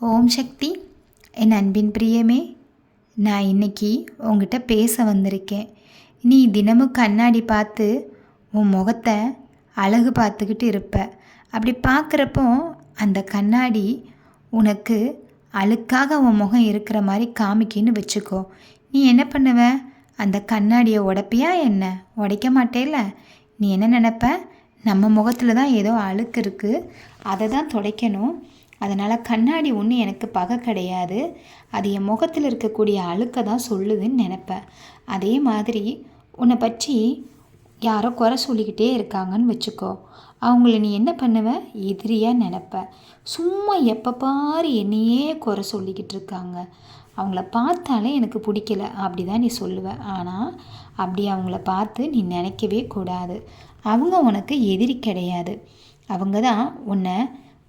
ஓம் சக்தி என் அன்பின் பிரியமே நான் இன்னைக்கு உங்ககிட்ட பேச வந்திருக்கேன். நீ தினமும் கண்ணாடி பார்த்து உன் முகத்தை அழகு பார்த்துக்கிட்டு இருப்ப. அப்படி பார்க்குறப்போ அந்த கண்ணாடி உனக்கு அழுக்காக உன் முகம் இருக்கிற மாதிரி காமிக்கின்னு வச்சுக்கோ. நீ என்ன பண்ணுவ? அந்த கண்ணாடியை உடைப்பியா என்ன? உடைக்க மாட்டேல நீ என்ன நினப்ப? நம்ம முகத்தில் தான் ஏதோ அழுக்கு இருக்குது அதை தான் துடைக்கணும். அதனால் கண்ணாடி ஒன்று எனக்கு பகை கிடையாது. அது என் முகத்தில் இருக்கக்கூடிய அழுக்கை தான் சொல்லுதுன்னு நினப்பேன் அதே மாதிரி உன்னை பற்றி யாரோ குறை சொல்லிக்கிட்டே இருக்காங்கன்னு வச்சுக்கோ. அவங்கள நீ என்ன பண்ணுவ? எதிரியாக நினப்ப. சும்மா எப்போ பாரு என்னையே குறை சொல்லிக்கிட்டு இருக்காங்க. அவங்கள பார்த்தாலே எனக்கு பிடிக்கல. அப்படி தான் நீ சொல்லுவ. ஆனால் அப்படி அவங்கள பார்த்து நீ நினைக்கவே கூடாது. அவங்க உனக்கு எதிரி கிடையாது. அவங்க தான் உன்னை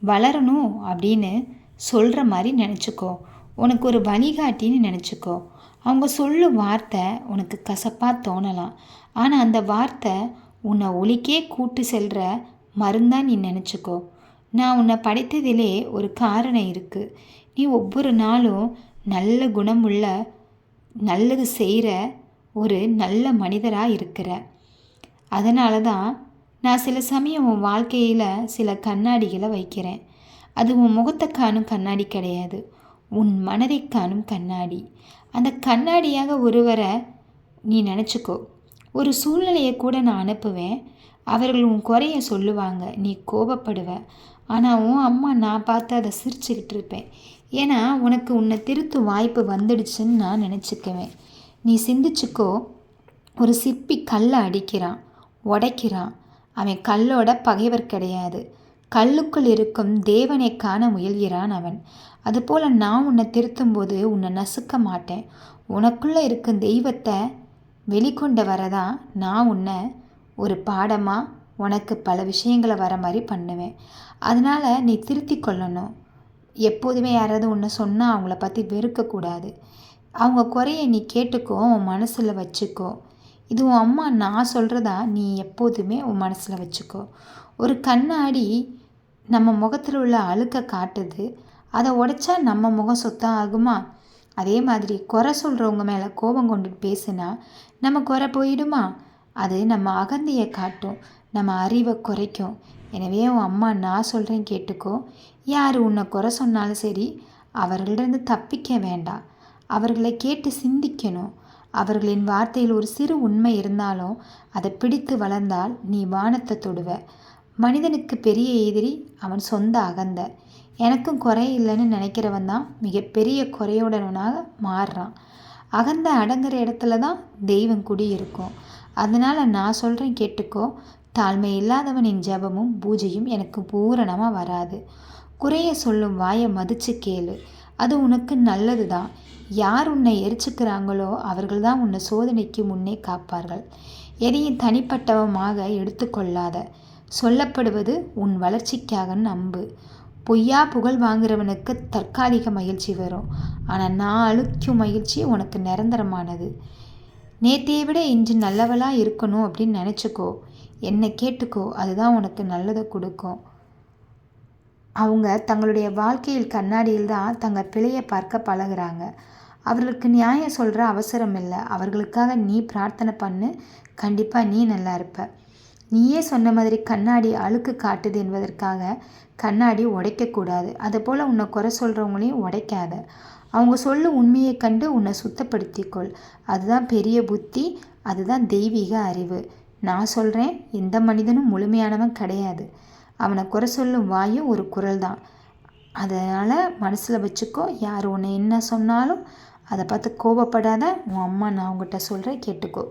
வளரணும் அப்படின்னு சொல்கிற மாதிரி நினச்சிக்கோ. உனக்கு ஒரு வழிகாட்டின்னு நினச்சிக்கோ. அவங்க சொல்லும் வார்த்தை உனக்கு கசப்பாக தோணலாம். ஆனால் அந்த வார்த்தை உன்னை ஒலிக்கே கூட்டு செல்கிற மருந்தான் நீ நினச்சிக்கோ. நான் உன்னை படைத்ததிலே ஒரு காரணம் இருக்குது நீ ஒவ்வொரு நாளும் நல்ல குணமுள்ள நல்லது செய்கிற ஒரு நல்ல மனிதராக இருக்கிற. அதனால தான் நான் சில சமயம் உன் வாழ்க்கையில் சில கண்ணாடிகளை வைக்கிறேன். அது உன் முகத்தை காணும் கண்ணாடி கிடையாது. உன் மனதை காணும் கண்ணாடி. அந்த கண்ணாடியாக ஒருவரை நீ நினச்சிக்கோ. ஒரு சூழ்நிலையை கூட நான் அனுப்புவேன். அவர்கள் உன் குறைய சொல்லுவாங்க. நீ கோபப்படுவ. ஆனால் உன் அம்மா நான் பார்த்து அதை சிரிச்சுக்கிட்டு இருப்பேன். ஏன்னா உனக்கு உன்னை திருத்தும் வாய்ப்பு வந்துடுச்சுன்னு நான் நினச்சிக்குவேன். நீ சிந்திச்சுக்கோ. ஒரு சிற்பி கல்லை அடிக்கிறான். உடைக்கிறான். அவன் கல்லோட பகைவர் கிடையாது. கல்லுக்குள் இருக்கும் தேவனை காண முயல்கிறான் அவன். அதுபோல் நான் உன்னை திருத்தும்போது உன்னை நசுக்க மாட்டேன். உனக்குள்ளே இருக்கும் தெய்வத்தை வெளிக்கொண்டு வரதான் நான் உன்னை? ஒரு பாடமாக உனக்கு பல விஷயங்களை வர மாதிரி பண்ணுவேன். அதனால் நீ திருத்தி கொள்ளணும். எப்போதுமே யாராவது ஒன்று சொன்னால் அவங்கள பற்றி வெறுக்கக்கூடாது அவங்க குறைய நீ கேட்டுக்கோ உன் மனசில் வச்சுக்கோ. இது உன் அம்மா நான் சொல்கிறதா நீ எப்போதுமே உன் மனசில் வச்சுக்கோ. ஒரு கண்ணாடி நம்ம முகத்தில் உள்ள அழுக்கை காட்டுது. அதை உடைச்சா நம்ம முகம் சுத்தம் ஆகுமா? அதே மாதிரி குறை சொல்கிறவங்க மேலே கோபம் கொண்டுட்டு பேசுனா நம்ம குறை போயிடுமா? அது நம்ம அகந்தையை காட்டும். நம்ம அறிவை குறைக்கும். எனவே உன் அம்மா நான் சொல்கிறேன் கேட்டுக்கோ. யார் உன்னை குறை சொன்னாலும் சரி அவர்களிடம் தப்பிக்க வேண்டாம். அவர்களை கேட்டு சிந்திக்கணும். அவர்களின் வார்த்தையில் ஒரு சிறு உண்மை இருந்தாலும் அதை பிடித்து வளர்ந்தால் நீ வானத்தை தொடுவ. மனிதனுக்கு பெரிய எதிரி அவன் சொந்த அகந்த. எனக்கும் குறை இல்லைன்னு நினைக்கிறவன் தான் மிகப்பெரிய குறையுடனாக மாறுறான். அகந்த அடங்குற இடத்துல தான் தெய்வம் குடி இருக்கும் அதனால் நான் சொல்கிறேன் கேட்டுக்கோ. தாழ்மை இல்லாதவனின் ஜபமும் பூஜையும் எனக்கு பூரணமாக வராது. குறைய சொல்லும் வாயை மதிச்சு கேளு. அது உனக்கு நல்லது தான் யார் உன்னை எரிச்சுக்கிறாங்களோ அவர்கள் தான் உன்னை சோதனைக்கு முன்னே காப்பார்கள். எதையும் தனிப்பட்டவமாக எடுத்துக்கொள்ளாத. சொல்லப்படுவது உன் வளர்ச்சிக்காக நம்பு பொய்யா புகழ் வாங்குறவனுக்கு தற்காலிக மகிழ்ச்சி வரும். ஆனால் நான் அழுக்கும் மகிழ்ச்சி உனக்கு நிரந்தரமானது. நேற்றையை விட இன்று நல்லவளாக இருக்கணும் அப்படின்னு நினச்சிக்கோ. என்னை கேட்டுக்கோ. அதுதான் உனக்கு நல்லதை கொடுக்கும். அவங்க தங்களுடைய வாழ்க்கையில் கண்ணாடியில் தான் தங்கள் பிழையை பார்க்க பழகுறாங்க. அவர்களுக்கு நியாயம் சொல்கிற அவசரம் இல்லை. அவர்களுக்காக நீ பிரார்த்தனை பண்ணு. கண்டிப்பாக நீ நல்லா இருப்ப. நீயே சொன்ன மாதிரி கண்ணாடி அழுக்கு காட்டுது என்பதற்காக கண்ணாடி உடைக்கக்கூடாது அதுபோல் உன்னை குறை சொல்கிறவங்களையும் உடைக்காத. அவங்க சொல்லும் உண்மையை கண்டு உன்னை சுத்தப்படுத்திக்கொள். அதுதான் பெரிய புத்தி. அதுதான் தெய்வீக அறிவு. நான் சொல்கிறேன் எந்த மனிதனும் முழுமையானவன் கிடையாது. அவனை குறை சொல்லும் வாயும் ஒரு குரல் தான் அதனால் மனசில் வச்சுக்கோ யார் உன்னை என்ன சொன்னாலும் அதை பார்த்து கோபப்படாத உன் அம்மா நான் உங்ககிட்ட சொல்கிறேன் கேட்டுக்கோ.